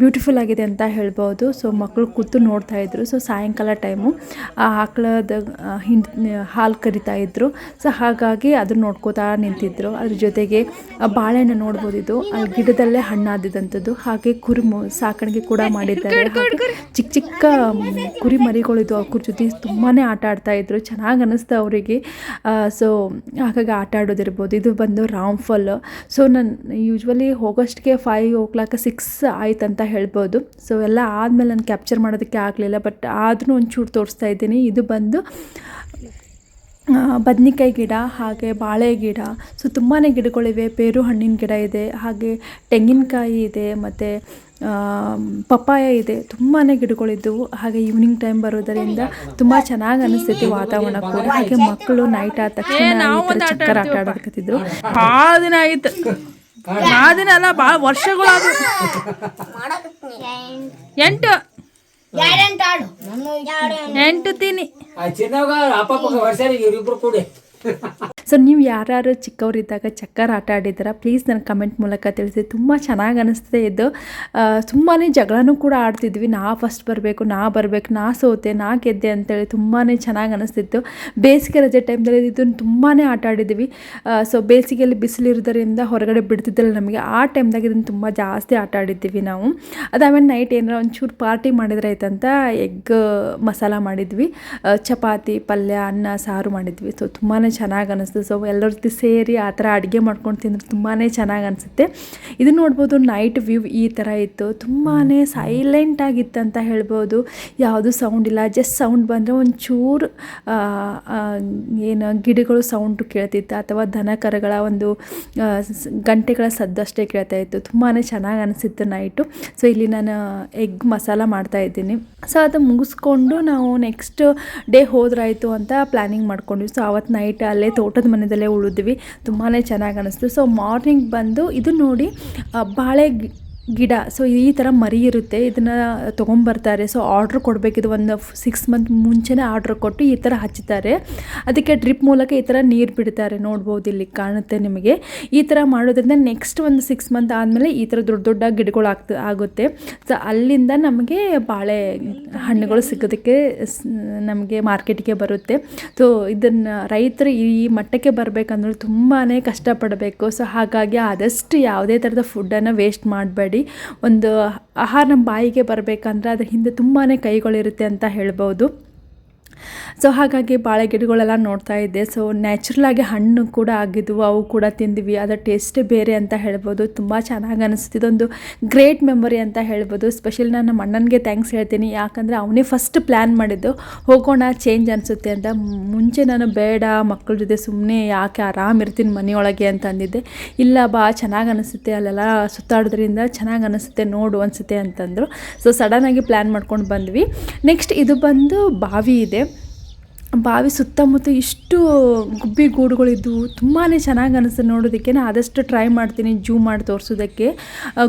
ಬ್ಯೂಟಿಫುಲ್ ಆಗಿದೆ ಅಂತ ಹೇಳ್ಬೋದು. ಸೊ ಮಕ್ಕಳು ಕೂತು ನೋಡ್ತಾಯಿದ್ರು ಸೊ ಸಾಯಂಕಾಲ ಟೈಮು ಆ ಆಕಳದ ಹಿಂಡ್ ಹಾಲು ಕರಿತಾ ಇದ್ದರು ಸೊ ಹಾಗಾಗಿ ಅದನ್ನ ನೋಡ್ಕೋತಾ ನಿಂತಿದ್ರು. ಅದ್ರ ಜೊತೆಗೆ ಬಾಳೆಹಣ್ಣು ನೋಡ್ಬೋದು ಇದು ಆ ಗಿಡದಲ್ಲೇ ಹಣ್ಣಾದಿದಂಥದ್ದು ಹಾಗೆ ಕುರುಮು ಸಾಕಾಣಿಕೆ ಕೂಡ ಮಾಡಿದ್ದಾರೆ. ಹಾಗೆ ಚಿಕ್ಕ ಚಿಕ್ಕ ಕುರಿ ಮರಿಗಳಿದ್ದು ಅವ್ರ ಜೊತೆ ತುಂಬಾ ಆಟ ಆಡ್ತಾ ಇದ್ರು. ಚೆನ್ನಾಗಿ ಅನ್ನಿಸ್ತು ಅವರಿಗೆ. ಸೊ ಹಾಗಾಗಿ ಆಟ ಆಡೋದಿರ್ಬೋದು. ಇದು ಬಂದು ರಾಮ್ಫಲ್ ಸೊ ನಾನು ಯೂಶ್ವಲಿ ಹೋಗೋಷ್ಟಿಗೆ ಫೈವ್ ಓ ಕ್ಲಾಕ್ ಸಿಕ್ಸ್ ಆಯ್ತು ಅಂತ ಹೇಳ್ಬೋದು. ಸೊ ಎಲ್ಲ ಆದಮೇಲೆ ನಾನು ಕ್ಯಾಪ್ಚರ್ ಮಾಡೋದಕ್ಕೆ ಆಗಲಿಲ್ಲ. ಬಟ್ ಆದರೂ ಒಂಚೂರು ತೋರಿಸ್ತಾ ಇದ್ದೀನಿ. ಇದು ಬಂದು ಬದ್ನಿಕಾಯಿ ಗಿಡ ಹಾಗೆ ಬಾಳೆ ಗಿಡ. ಸೊ ತುಂಬಾ ಗಿಡಗಳಿವೆ ಪೇರು ಹಣ್ಣಿನ ಗಿಡ ಇದೆ. ಹಾಗೆ ತೆಂಗಿನಕಾಯಿ ಇದೆ. ಮತ್ತು ಪಪ್ಪಾಯ ಇದೆ. ತುಂಬಾ ಗಿಡಗಳಿದ್ದವು. ಹಾಗೆ ಈವ್ನಿಂಗ್ ಟೈಮ್ ಬರೋದರಿಂದ ತುಂಬ ಚೆನ್ನಾಗಿ ಅನಿಸ್ತೈತಿ ವಾತಾವರಣ ಕೂಡ. ಹಾಗೆ ಮಕ್ಕಳು ನೈಟ್ ಆದ ತಕ್ಷಣ ಚಕ್ಕರ್ ಆಟ ಆಡಕತ್ತಿದ್ರು.
ಭಾಳ ದಿನ ಆಯ್ತು. ಭಾಳ ದಿನ ಅಲ್ಲ ಭಾಳ ವರ್ಷಗಳಾದ ಎಂಟು
ಎಂಟು ತಿನ್ನಿ
ಆ ಚಿನ್ನವಾಗ ಅಪ್ಪಪ್ಪಗೆ ವರ್ಷರಿಗೆ ಇವರಿಬ್ರು ಕೂಡಿ.
ಸೊ ನೀವು ಯಾರ್ಯಾರು ಚಿಕ್ಕವರಿದ್ದಾಗ ಚಕ್ಕರ್ ಆಟ ಆಡಿದ್ದೀರಾ ಪ್ಲೀಸ್ ನನ್ನ ಕಮೆಂಟ್ ಮೂಲಕ ತಿಳಿಸಿ. ತುಂಬ ಚೆನ್ನಾಗಿ ಅನಿಸ್ತದೆ ಇದು. ತುಂಬಾ ಜಗಳನೂ ಕೂಡ ಆಡ್ತಿದ್ವಿ. ನಾ ಫಸ್ಟ್ ಬರಬೇಕು, ನಾ ಬರಬೇಕು, ನಾ ಸೋತೆ, ನಾ ಗೆದ್ದೆ ಅಂತೇಳಿ ತುಂಬಾ ಚೆನ್ನಾಗಿ ಅನಿಸ್ತಿತ್ತು. ಬೇಸಿಗೆ ರಜೆ ಟೈಮ್ದಲ್ಲಿ ಇದನ್ನು ತುಂಬಾ ಆಟ ಆಡಿದ್ವಿ ಸೊ ಬೇಸಿಗೆಯಲ್ಲಿ ಬಿಸಿಲಿರೋದರಿಂದ ಹೊರಗಡೆ ಬಿಡ್ತಿದ್ದಿಲ್ಲ ನಮಗೆ. ಆ ಟೈಮ್ದಾಗ ಇದನ್ನು ತುಂಬ ಜಾಸ್ತಿ ಆಟ ಆಡಿದ್ದೀವಿ ನಾವು. ಅದಾದ್ಮೇಲೆ ನೈಟ್ ಏನಾರ ಒಂಚೂರು ಪಾರ್ಟಿ ಮಾಡಿದ್ರೆ ಆಯ್ತಂತ ಎಗ್ ಮಸಾಲ ಮಾಡಿದ್ವಿ. ಚಪಾತಿ, ಪಲ್ಯ, ಅನ್ನ, ಸಾರು ಮಾಡಿದ್ವಿ. ಸೊ ತುಂಬಾ ಚೆನ್ನಾಗಿ ಅನಿಸ್ತು ಸೊ ಎಲ್ಲರ ಜೊತೆ ಸೇರಿ ಆ ಥರ ಅಡುಗೆ ಮಾಡ್ಕೊಂಡು ತಿಂದರೆ ತುಂಬಾ ಚೆನ್ನಾಗಿ ಅನಿಸುತ್ತೆ. ಇದು ನೋಡ್ಬೋದು ನೈಟ್ ವ್ಯೂ ಈ ಥರ ಇತ್ತು. ತುಂಬಾ ಸೈಲೆಂಟ್ ಆಗಿತ್ತು ಅಂತ ಹೇಳ್ಬೋದು. ಯಾವುದು ಸೌಂಡ್ ಇಲ್ಲ. ಜಸ್ಟ್ ಸೌಂಡ್ ಬಂದರೆ ಒಂಚೂರು ಏನು ಗಿಡಗಳು ಸೌಂಡ್ ಕೇಳ್ತಿತ್ತು. ಅಥವಾ ದನ ಕರುಗಳ ಒಂದು ಗಂಟೆಗಳ ಸದ್ದಷ್ಟೇ ಕೇಳ್ತಾ ಇತ್ತು. ತುಂಬಾ ಚೆನ್ನಾಗಿ ಅನಿಸಿತ್ತು ನೈಟು ಸೊ ಇಲ್ಲಿ ನಾನು ಎಗ್ ಮಸಾಲ ಮಾಡ್ತಾ ಇದ್ದೀನಿ. ಸೊ ಅದು ಮುಗಿಸ್ಕೊಂಡು ನಾವು ನೆಕ್ಸ್ಟ್ ಡೇ ಹೋದ್ರಾಯಿತು ಅಂತ ಪ್ಲ್ಯಾನಿಂಗ್ ಮಾಡ್ಕೊಂಡ್ವಿ. ಸೊ ಅವತ್ತು ನೈಟ್ ಅಲ್ಲೇ ತೋಟದ ಮನೆಯಲ್ಲೇ ಉಳಿದ್ವಿ. ತುಂಬಾ ಚೆನ್ನಾಗಿ ಅನ್ನಿಸ್ತು ಸೊ ಮಾರ್ನಿಂಗ್ ಬಂದು ಇದು ನೋಡಿ ಬಾಳೆ ಗಿಡ. ಸೊ ಈ ಥರ ಮರಿ ಇರುತ್ತೆ. ಇದನ್ನು ತೊಗೊಂಬರ್ತಾರೆ. ಸೊ ಆರ್ಡ್ರ್ ಕೊಡಬೇಕಿದು ಒಂದು ಸಿಕ್ಸ್ ಮಂತ್ ಮುಂಚೆನೇ ಆರ್ಡ್ರ್ ಕೊಟ್ಟು ಈ ಥರ ಹಚ್ಚುತ್ತಾರೆ ಅದಕ್ಕೆ ಡ್ರಿಪ್ ಮೂಲಕ ಈ ಥರ ನೀರು ಬಿಡ್ತಾರೆ. ನೋಡ್ಬೋದು ಇಲ್ಲಿ ಕಾಣುತ್ತೆ ನಿಮಗೆ. ಈ ಥರ ಮಾಡೋದ್ರಿಂದ ನೆಕ್ಸ್ಟ್ ಒಂದು ಸಿಕ್ಸ್ ಮಂತ್ ಆದಮೇಲೆ ಈ ಥರ ದೊಡ್ಡ ದೊಡ್ಡ ಗಿಡಗಳು ಆಗ್ತ, ಆಗುತ್ತೆ. ಸೊ ಅಲ್ಲಿಂದ ನಮಗೆ ಬಾಳೆ ಹಣ್ಣುಗಳು ಸಿಗೋದಕ್ಕೆ ನಮಗೆ ಮಾರ್ಕೆಟಿಗೆ ಬರುತ್ತೆ. ಸೊ ಇದನ್ನು ರೈತರು ಈ ಮಟ್ಟಕ್ಕೆ ಬರಬೇಕಂದ್ರೆ ತುಂಬಾ ಕಷ್ಟಪಡಬೇಕು. ಸೊ ಹಾಗಾಗಿ ಆದಷ್ಟು ಯಾವುದೇ ಥರದ ಫುಡ್ಡನ್ನು ವೇಸ್ಟ್ ಮಾಡಬೇಡಿ. ಒಂದು ಆಹಾರ ನಮ್ಮ ಬಾಯಿಗೆ ಬರಬೇಕಂದ್ರೆ ಅದ್ರ ಹಿಂದೆ ತುಂಬಾ ಕೈಗಳಿರುತ್ತೆ ಅಂತ ಹೇಳ್ಬೋದು. ಸೊ ಹಾಗಾಗಿ ಬಾಳೆ ಗಿಡಗಳೆಲ್ಲ ನೋಡ್ತಾ ಇದ್ದೆ. ಸೊ ನ್ಯಾಚುರಲಾಗಿ ಹಣ್ಣು ಕೂಡ ಆಗಿದ್ವು, ಅವು ಕೂಡ ತಿಂದ್ವಿ. ಅದರ ಟೇಸ್ಟೇ ಬೇರೆ ಅಂತ ಹೇಳ್ಬೋದು. ತುಂಬ ಚೆನ್ನಾಗಿ ಅನಿಸ್ತು ಇದೊಂದು ಗ್ರೇಟ್ ಮೆಮೊರಿ ಅಂತ ಹೇಳ್ಬೋದು. ಸ್ಪೆಷಲ್ ನಾನು ನಮ್ಮ ಅಣ್ಣನಿಗೆ ಥ್ಯಾಂಕ್ಸ್ ಹೇಳ್ತೀನಿ. ಯಾಕಂದರೆ ಅವನೇ ಫಸ್ಟ್ ಪ್ಲ್ಯಾನ್ ಮಾಡಿದ್ದು. ಹೋಗೋಣ ಚೇಂಜ್ ಅನಿಸುತ್ತೆ ಅಂತ. ಮುಂಚೆ ನಾನು ಬೇಡ ಮಕ್ಕಳ ಜೊತೆ ಸುಮ್ಮನೆ ಯಾಕೆ ಆರಾಮ್ ಇರ್ತೀನಿ ಮನೆಯೊಳಗೆ ಅಂತ ಅಂದಿದ್ದೆ. ಇಲ್ಲ ಬಾ, ಚೆನ್ನಾಗಿ ಅನಿಸುತ್ತೆ ಅಲ್ಲೆಲ್ಲ ಸುತ್ತಾಡೋದ್ರಿಂದ ಚೆನ್ನಾಗಿ ಅನಿಸುತ್ತೆ ನೋಡು ಅನಿಸುತ್ತೆ ಅಂತಂದರು. ಸೊ ಸಡನ್ನಾಗಿ ಪ್ಲ್ಯಾನ್ ಮಾಡ್ಕೊಂಡು ಬಂದ್ವಿ. ನೆಕ್ಸ್ಟ್ ಇದು ಬಂದು ಬಾವಿ ಇದೆ. ಬಾವಿ ಸುತ್ತಮುತ್ತ ಇಷ್ಟು ಗುಬ್ಬಿ ಗೂಡುಗಳಿದ್ವು ತುಂಬಾ ಚೆನ್ನಾಗಿ ಅನಿಸ್ತದೆ ನೋಡೋದಕ್ಕೆ. ನಾನು ಆದಷ್ಟು ಟ್ರೈ ಮಾಡ್ತೀನಿ, ಜೂ ಮಾಡಿ ತೋರಿಸೋದಕ್ಕೆ.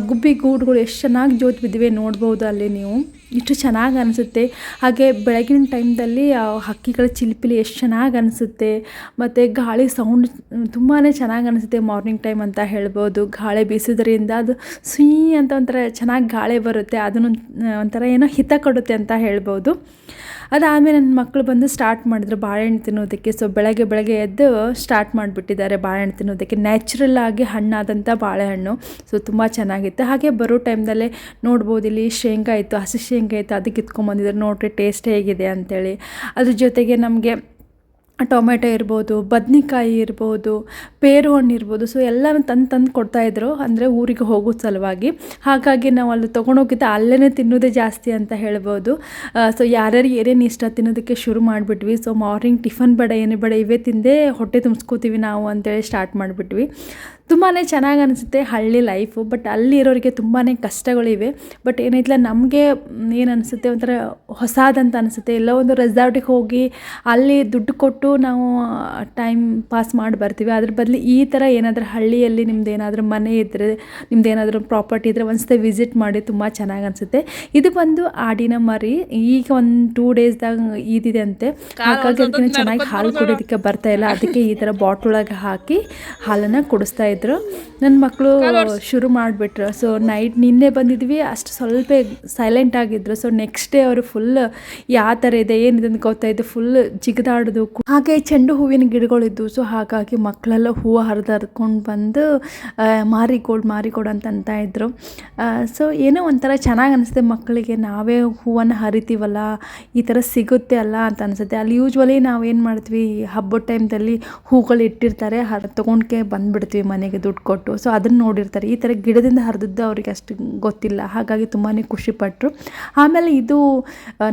ಗುಬ್ಬಿ ಗೂಡುಗಳು ಎಷ್ಟು ಚೆನ್ನಾಗಿ ಜೋತ್ ಬಿದ್ದಿವೆ ನೋಡ್ಬೋದು ಅಲ್ಲಿ ನೀವು. ಇಷ್ಟು ಚೆನ್ನಾಗಿ ಅನಿಸುತ್ತೆ. ಹಾಗೆ ಬೆಳಗಿನ ಟೈಮ್ದಲ್ಲಿ ಹಕ್ಕಿಗಳ ಚಿಲಿಪಿಲಿ ಎಷ್ಟು ಚೆನ್ನಾಗಿ ಅನಿಸುತ್ತೆ. ಮತ್ತು ಗಾಳಿ ಸೌಂಡ್ ತುಂಬಾ ಚೆನ್ನಾಗಿ ಅನಿಸುತ್ತೆ ಮಾರ್ನಿಂಗ್ ಟೈಮ್ ಅಂತ ಹೇಳ್ಬೋದು. ಗಾಳಿ ಬೀಸೋದ್ರಿಂದ ಅದು ಸುಯಿ ಅಂತ ಒಂಥರ ಚೆನ್ನಾಗಿ ಗಾಳಿ ಬರುತ್ತೆ. ಅದನ್ನು ಒಂಥರ ಏನೋ ಹಿತ ಕೊಡುತ್ತೆ ಅಂತ ಹೇಳ್ಬೋದು. ಅದಾದಮೇಲೆ ನನ್ನ ಮಕ್ಕಳು ಬಂದು ಸ್ಟಾರ್ಟ್ ಮಾಡಿದ್ರು ಬಾಳೆಹಣ್ಣು ತಿನ್ನೋದಕ್ಕೆ. ಸೊ ಬೆಳಗ್ಗೆ ಬೆಳಗ್ಗೆ ಎದ್ದು ಸ್ಟಾರ್ಟ್ ಮಾಡಿಬಿಟ್ಟಿದ್ದಾರೆ ಬಾಳೆಹಣ್ಣು ತಿನ್ನೋದಕ್ಕೆ. ನ್ಯಾಚುರಲ್ ಆಗಿ ಹಣ್ಣಾದಂಥ ಬಾಳೆಹಣ್ಣು ಸೊ ತುಂಬ ಚೆನ್ನಾಗಿತ್ತು. ಹಾಗೆ ಬರೋ ಟೈಮ್ದಲ್ಲೇ ನೋಡ್ಬೋದು, ಇಲ್ಲಿ ಶೇಂಗಾ ಇತ್ತು, ಹಸಿ ಶೇಂಗಾ ಇತ್ತು, ಅದಕ್ಕೆ ಇತ್ಕೊಂಡ್ಬಂದಿದ್ರು ನೋಡಿರಿ ಟೇಸ್ಟ್ ಹೇಗಿದೆ ಅಂತೇಳಿ. ಅದ್ರ ಜೊತೆಗೆ ನಮಗೆ ಟೊಮೆಟೊ ಇರ್ಬೋದು, ಬದ್ನಿಕಾಯಿ ಇರ್ಬೋದು ಪೇರು ಹಣ್ಣು ಇರ್ಬೋದು ಸೊ ಎಲ್ಲನೂ ತಂದು ತಂದು ಕೊಡ್ತಾಯಿದ್ರು ಅಂದರೆ ಊರಿಗೆ ಹೋಗೋ ಸಲುವಾಗಿ. ಹಾಗಾಗಿ ನಾವು ಅಲ್ಲಿ ತೊಗೊಂಡೋಗಿದ್ದ ಅಲ್ಲೇ ತಿನ್ನೋದೇ ಜಾಸ್ತಿ ಅಂತ ಹೇಳ್ಬೋದು. ಸೊ ಯಾರ್ಯಾರು ಏನೇನು ಇಷ್ಟ ತಿನ್ನೋದಕ್ಕೆ ಶುರು ಮಾಡಿಬಿಟ್ವಿ. ಸೊ ಮಾರ್ನಿಂಗ್ ಟಿಫನ್ ಬೇಡ, ಏನೇ ಬೇಡ, ಇವೇ ತಿಂದೇ ಹೊಟ್ಟೆ ತುಂಬಿಸ್ಕೋತೀವಿ ನಾವು ಅಂತೇಳಿ ಸ್ಟಾರ್ಟ್ ಮಾಡಿಬಿಟ್ವಿ. ತುಂಬಾ ಚೆನ್ನಾಗಿ ಅನಿಸುತ್ತೆ ಹಳ್ಳಿ ಲೈಫು ಬಟ್ ಅಲ್ಲಿ ಇರೋರಿಗೆ ತುಂಬಾ ಕಷ್ಟಗಳಿವೆ. ಬಟ್ ಏನೈತಿಲ್ಲ ನಮಗೆ ಏನು ಅನಿಸುತ್ತೆ ಒಂಥರ ಹೊಸದಂತ ಅನಿಸುತ್ತೆ. ಎಲ್ಲ ಒಂದು ರೆಸಾರ್ಟಿಗೆ ಹೋಗಿ ಅಲ್ಲಿ ದುಡ್ಡು ಕೊಟ್ಟು ನಾವು ಟೈಮ್ ಪಾಸ್ ಮಾಡಿ ಬರ್ತೀವಿ. ಅದ್ರ ಬದಲು ಈ ಥರ ಏನಾದರೂ ಹಳ್ಳಿಯಲ್ಲಿ ನಿಮ್ದು ಏನಾದರೂ ಮನೆ ಇದ್ದರೆ ನಿಮ್ದು ಏನಾದರೂ ಪ್ರಾಪರ್ಟಿ ಇದ್ದರೆ ಒಂದ್ಸತಿ ವಿಸಿಟ್ ಮಾಡಿ ತುಂಬ ಚೆನ್ನಾಗಿ ಅನಿಸುತ್ತೆ. ಇದು ಬಂದು ಆಡಿನ ಮರಿ ಈಗ ಒಂದು ಟೂ ಡೇಸ್ದಾಗ ಇದಿದೆ ಅಂತೆ. ಹಾಗಾಗಿ ಅದಕ್ಕೆ ಚೆನ್ನಾಗಿ ಹಾಲು ಕುಡಿಯೋದಕ್ಕೆ ಬರ್ತಾ ಇಲ್ಲ. ಅದಕ್ಕೆ ಈ ಥರ ಬಾಟ್ಲೊಳಗೆ ಹಾಕಿ ಹಾಲನ್ನು ಕುಡಿಸ್ತಾ ಇದ್ರು. ನನ್ನ ಮಕ್ಕಳು ಶುರು ಮಾಡಿಬಿಟ್ರು. ಸೊ ನೈಟ್ ನಿನ್ನೆ ಬಂದಿದ್ವಿ ಅಷ್ಟು ಸ್ವಲ್ಪ ಸೈಲೆಂಟ್ ಆಗಿದ್ರು. ಸೊ ನೆಕ್ಸ್ಟ್ ಡೇ ಅವರು ಫುಲ್ ಯಾವ ಥರ ಇದೆ ಏನಿದೆ ಅಂತ ಗೊತ್ತಾಯಿತು ಫುಲ್ ಜಿಗಿದಾಡೋದು. ಹಾಗೆ ಚೆಂಡು ಹೂವಿನ ಗಿಡಗಳಿದ್ವು. ಸೊ ಹಾಗಾಗಿ ಮಕ್ಕಳೆಲ್ಲ ಹೂವು ಹರಿದು ಹರ್ಕೊಂಡು ಬಂದು ಮಾರಿಕೊಡು ಮಾರಿಕೊಡು ಅಂತ ಅಂತ ಇದ್ರು. ಸೊ ಏನೋ ಒಂಥರ ಚೆನ್ನಾಗಿ ಅನಿಸುತ್ತೆ ಮಕ್ಕಳಿಗೆ ನಾವೇ ಹೂವನ್ನು ಹರಿತೀವಲ್ಲ ಈ ಥರ ಸಿಗುತ್ತೆ ಅಲ್ಲ ಅಂತ ಅನಿಸುತ್ತೆ. ಅಲ್ಲಿ ಯೂಶ್ವಲಿ ನಾವು ಏನು ಮಾಡ್ತೀವಿ ಹಬ್ಬದ ಟೈಮ್ದಲ್ಲಿ ಹೂಗಳು ಇಟ್ಟಿರ್ತಾರೆ ಹರ್ ತೊಗೊಂಡ್ಕೆ ಬಂದುಬಿಡ್ತೀವಿ ಮನೆಗೆ ದುಡ್ಡು ಕೊಟ್ಟು ಸೊ ಅದನ್ನು ನೋಡಿರ್ತಾರೆ. ಈ ಥರ ಗಿಡದಿಂದ ಹರಿದದ್ದು ಅವ್ರಿಗೆ ಅಷ್ಟು ಗೊತ್ತಿಲ್ಲ. ಹಾಗಾಗಿ ತುಂಬಾ ಖುಷಿಪಟ್ಟರು ಆಮೇಲೆ ಇದು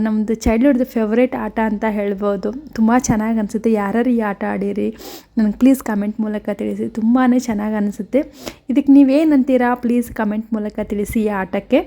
ನಮ್ಮದು ಚೈಲ್ಡ್ಹುಡ್ದು ಫೇವ್ರೇಟ್ ಆಟ ಅಂತ ಹೇಳ್ಬೋದು. ತುಂಬ ಚೆನ್ನಾಗಿ ಅನಿಸುತ್ತೆ. ಯಾರ್ಯಾರು ಈ ಆಟ ಆಡಿರಿ, ನನಗೆ ಪ್ಲೀಸ್ ಕಮೆಂಟ್ ಮೂಲಕ ತಿಳಿಸಿ. ತುಂಬಾ ಚೆನ್ನಾಗಿ ಅನಿಸುತ್ತೆ. ಇದಕ್ಕೆ ನೀವೇನಂತೀರಾ? ಪ್ಲೀಸ್ ಕಮೆಂಟ್ ಮೂಲಕ ತಿಳಿಸಿ ಈ ಆಟಕ್ಕೆ.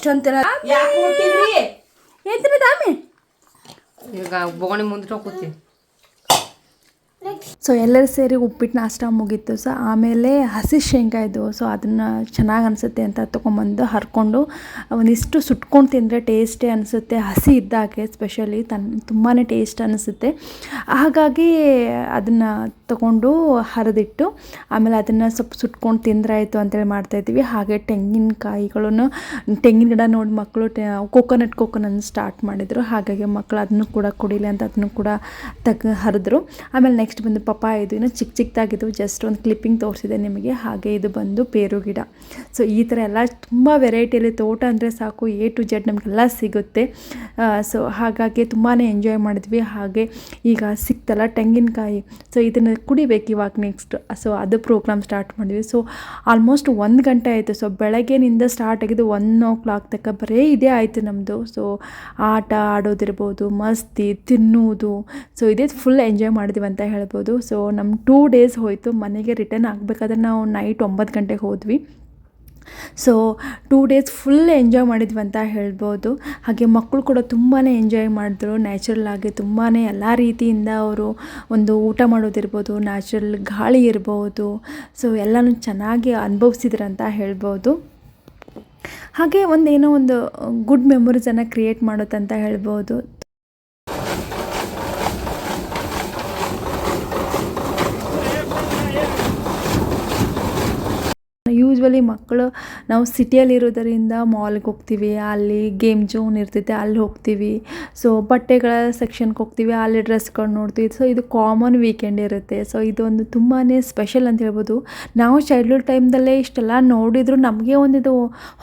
ನೋಡಲ್ಗ ಎಷ್ಟೊಂತರ ಎಂತ ದಾಮಿ
ಈಗ ಬೋಗಣಿ ಮುಂದೆ ಕೂತಿ.
ಸೊ ಎಲ್ಲರೂ ಸೇರಿ ಉಪ್ಪಿಟ್ಟು ನಾಷ್ಟ ಮುಗೀತು. ಸೊ ಆಮೇಲೆ ಹಸಿ ಶೇಂಗಾ ಇದು ಸೊ ಅದನ್ನು ಚೆನ್ನಾಗಿ ಅನಿಸುತ್ತೆ ಅಂತ ತೊಗೊಂಬಂದು ಹರ್ಕೊಂಡು, ಒಂದಿಷ್ಟು ಸುಟ್ಕೊಂಡು ತಿಂದರೆ ಟೇಸ್ಟೇ ಅನಿಸುತ್ತೆ. ಹಸಿ ಇದ್ದಾಗೆ ಸ್ಪೆಷಲಿ ತನ್ ತುಂಬಾ ಟೇಸ್ಟ್ ಅನಿಸುತ್ತೆ. ಹಾಗಾಗಿ ಅದನ್ನು ತಗೊಂಡು ಹರಿದಿಟ್ಟು, ಆಮೇಲೆ ಅದನ್ನು ಸ್ವಲ್ಪ ಸುಟ್ಕೊಂಡು ತಿಂದ್ರಾಯಿತು ಅಂತೇಳಿ ಮಾಡ್ತಾಯಿದ್ವಿ ಹಾಗೆ ತೆಂಗಿನಕಾಯಿಗಳನ್ನು, ತೆಂಗಿನ ಗಿಡ ನೋಡಿ ಮಕ್ಕಳು ಟೆ ಕೋಕೋನಟ್ ಸ್ಟಾರ್ಟ್ ಮಾಡಿದರು. ಹಾಗಾಗಿ ಮಕ್ಕಳು ಅದನ್ನು ಕೂಡ ಕುಡಿಲಿ ಅಂತ ಅದನ್ನು ಕೂಡ ತಗ, ಹರಿದ್ರು. ಆಮೇಲೆ ನೆಕ್ಸ್ಟ್ ಬಂದು ಪಪ್ಪ ಇದು ಇನ್ನು ಚಿಕ್ಕ ಚಿಕ್ಕದಾಗಿದ್ದು ಜಸ್ಟ್ ಒಂದು ಕ್ಲಿಪ್ಪಿಂಗ್ ತೋರಿಸಿದೆ ನಿಮಗೆ. ಹಾಗೆ ಇದು ಬಂದು ಪೇರು ಗಿಡ. ಸೊ ಈ ಥರ ಎಲ್ಲ ತುಂಬ ವೆರೈಟಿಯಲ್ಲಿ ತೋಟ ಅಂದರೆ ಸಾಕು. ಎ ಟು ಜೆಡ್ ನಮಗೆಲ್ಲ ಸಿಗುತ್ತೆ. ಸೊ ಹಾಗಾಗಿ ತುಂಬಾ ಎಂಜಾಯ್ ಮಾಡಿದ್ವಿ. ಹಾಗೆ ಈಗ ಸಿಕ್ತಲ್ಲ ತೆಂಗಿನಕಾಯಿ. ಸೊ ಇದನ್ನು ಕುಡಿಬೇಕು ಇವಾಗ ನೆಕ್ಸ್ಟ್ ಸೊ ಅದು ಪ್ರೋಗ್ರಾಮ್ ಸ್ಟಾರ್ಟ್ ಮಾಡಿದ್ವಿ. ಸೊ ಆಲ್ಮೋಸ್ಟ್ ಒಂದು ಗಂಟೆ ಆಯಿತು. ಸೊ ಬೆಳಗ್ಗೆನಿಂದ ಸ್ಟಾರ್ಟ್ ಆಗಿದ್ದು ಒನ್ ಓ ಕ್ಲಾಕ್ ತನಕ ಬರೀ ಇದೇ ಆಯಿತು ನಮ್ಮದು ಸೊ ಆಟ ಆಡೋದಿರ್ಬೋದು, ಮಸ್ತಿ ತಿನ್ನುವುದು. ಸೊ ಇದೇ ಫುಲ್ ಎಂಜಾಯ್ ಮಾಡಿದ್ವಿ ಅಂತ ಹೇಳ್ಬೋದು. ಸೊ ನಮ್ಮ ಟೂ ಡೇಸ್ ಹೋಯಿತು ಮನೆಗೆ ರಿಟರ್ನ್ ಆಗಬೇಕಾದ್ರೆ ನಾವು ನೈಟ್ ಒಂಬತ್ತು ಗಂಟೆಗೆ ಹೋದ್ವಿ. So two days full enjoy ಮಾಡಿದ್ವಿ ಅಂತ ಹೇಳ್ಬೋದು. ಹಾಗೆ ಮಕ್ಕಳು ಕೂಡ ತುಂಬಾ ಎಂಜಾಯ್ ಮಾಡಿದ್ರು. ನ್ಯಾಚುರಲ್ ಆಗಿ ತುಂಬಾ ಎಲ್ಲ ರೀತಿಯಿಂದ ಅವರು ಒಂದು ಊಟ ಮಾಡೋದಿರ್ಬೋದು ನ್ಯಾಚುರಲ್ ಗಾಳಿ ಇರ್ಬೋದು. ಸೊ ಎಲ್ಲನೂ ಚೆನ್ನಾಗಿ ಅನುಭವಿಸಿದ್ರು ಅಂತ ಹೇಳ್ಬೋದು. ಹಾಗೆ ಒಂದು ಏನೋ ಒಂದು ಗುಡ್ ಮೆಮೊರೀಸನ್ನು ಕ್ರಿಯೇಟ್ ಮಾಡುತ್ತಂತ ಹೇಳ್ಬೋದು. ಯೂಶ್ವಲಿ ಮಕ್ಕಳು ನಾವು ಸಿಟಿಯಲ್ಲಿರೋದರಿಂದ ಮಾಲ್ಗೆ ಹೋಗ್ತೀವಿ ಅಲ್ಲಿ ಗೇಮ್ ಜೋನ್ ಇರ್ತೈತೆ ಅಲ್ಲಿ ಹೋಗ್ತೀವಿ. ಸೊ ಬಟ್ಟೆಗಳ ಸೆಕ್ಷನ್ಗೆ ಹೋಗ್ತೀವಿ ಅಲ್ಲಿ ಡ್ರೆಸ್ಗಳು ನೋಡ್ತೀವಿ. ಸೊ ಇದು ಕಾಮನ್ ವೀಕೆಂಡ್ ಇರುತ್ತೆ. ಸೊ ಇದೊಂದು ತುಂಬಾ ಸ್ಪೆಷಲ್ ಅಂತ ಹೇಳ್ಬೋದು. ನಾವು ಚೈಲ್ಡ್ಹುಡ್ ಟೈಮ್ದಲ್ಲೇ ಇಷ್ಟೆಲ್ಲ ನೋಡಿದ್ರು ನಮಗೆ ಒಂದಿದು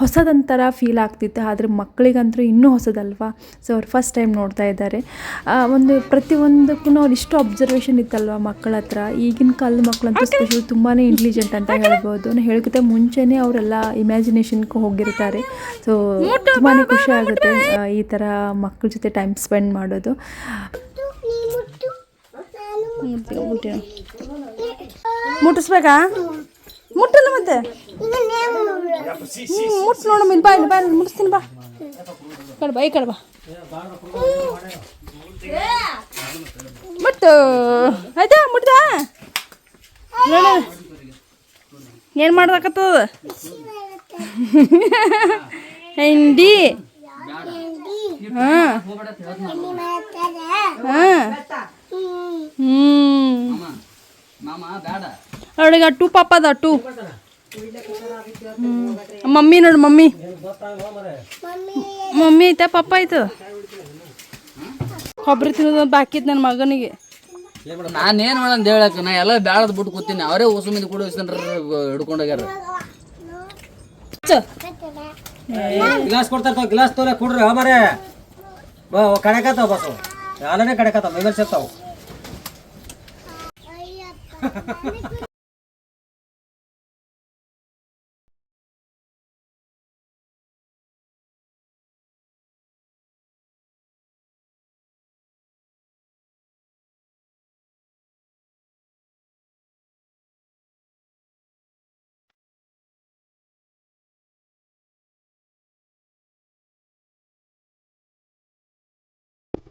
ಹೊಸದೊಂಥರ ಫೀಲ್ ಆಗ್ತಿತ್ತು. ಆದರೆ ಮಕ್ಕಳಿಗಂತೂ ಇನ್ನೂ ಹೊಸದಲ್ವಾ? ಸೊ ಅವ್ರು ಫಸ್ಟ್ ಟೈಮ್ ನೋಡ್ತಾ ಇದ್ದಾರೆ. ಒಂದು ಪ್ರತಿಯೊಂದಕ್ಕೂ ಅವ್ರು ಇಷ್ಟು ಅಬ್ಸರ್ವೇಷನ್ ಇತ್ತಲ್ವ ಮಕ್ಕಳ ಹತ್ರ ಈಗಿನ ಕಾಲದ ಮಕ್ಕಳಂತೂ ಸ್ಪೆಷಲ್ ತುಂಬಾ ಇಂಟೆಲಿಜೆಂಟ್ ಅಂತ ಹೇಳ್ಬೋದು. ನಾನು ಹೇಳೋಕ್ಕಿಂತ ಮುಂಚೆನೇ ಅವರೆಲ್ಲ ಇಮ್ಯಾಜಿನೇಷನ್ಗೆ ಹೋಗಿರ್ತಾರೆ. ಸೊ ತುಂಬಾ ಖುಷಿ ಆಗುತ್ತೆ ಈ ಥರ ಮಕ್ಕಳ ಜೊತೆ ಟೈಮ್ ಸ್ಪೆಂಡ್ ಮಾಡೋದು. ಮುಟ್ಟಿಸ್ಬೇಕಾ? ಮುಟ್ಟಲ್ಲ ಮತ್ತೆ? ಮುಟ್ ನೋಡಮ್ಮ ಇಲ್ಲಿ ಬಾ ಇಲ್ಲಿ ಬಾ ಮುಟ್ಟಿಸ್ತೀನಿ ಬಾ. ಕಡೆ ಬಾ ಈ ಕಡೆ ಬಾ. ಮುಟ್ಟು. ಆಯ್ತಾ ಮುಟ್ದಾ? ನೋಡು. ಏನು ಮಾಡ್ದಾಕತ್ತದ? ಹಿಂಡಿ. ಹಾಂ. ಅವಳಿಗೆ ಟೂ ಪಾಪ ಅದ, ಟೂ. ಮಮ್ಮಿ ನೋಡು, ಮಮ್ಮಿ. ಮಮ್ಮಿ ಐತೆ, ಪಾಪ ಆಯ್ತದ ಕೊಬ್ಬರಿ ತಿನ್ನೋದು ಬಾಕಿ ನನ್ನ ಮಗನಿಗೆ.
ನಾನೇನ್ ಮಾಡಂತ ಹೇಳಕ್ ನಾ ಎಲ್ಲ ಬ್ಯಾಳದ್ ಬಿಟ್ಟು ಕೂತೀನಿ. ಅವರೇ ಹೊಸ ಮಂದಿ ಕೂಡ ಹಿಡ್ಕೊಂಡೋಗ್ಯಾರ
ಗ್ಲಾಸ್ ಕೊಡ್ತಾರ ಗ್ಲಾಸ್ ತೋಲೆ ಕುಡ್ರಿ ಹಮಾರೆ ಬಾ ಕಣಕತ್ತಾವ ಬಸ್ಸು ಎಲ್ಲನೇ ಕಣಕತ್ತಾವ ಮೈಮೇಲೆ ಸೇರ್ತಾವ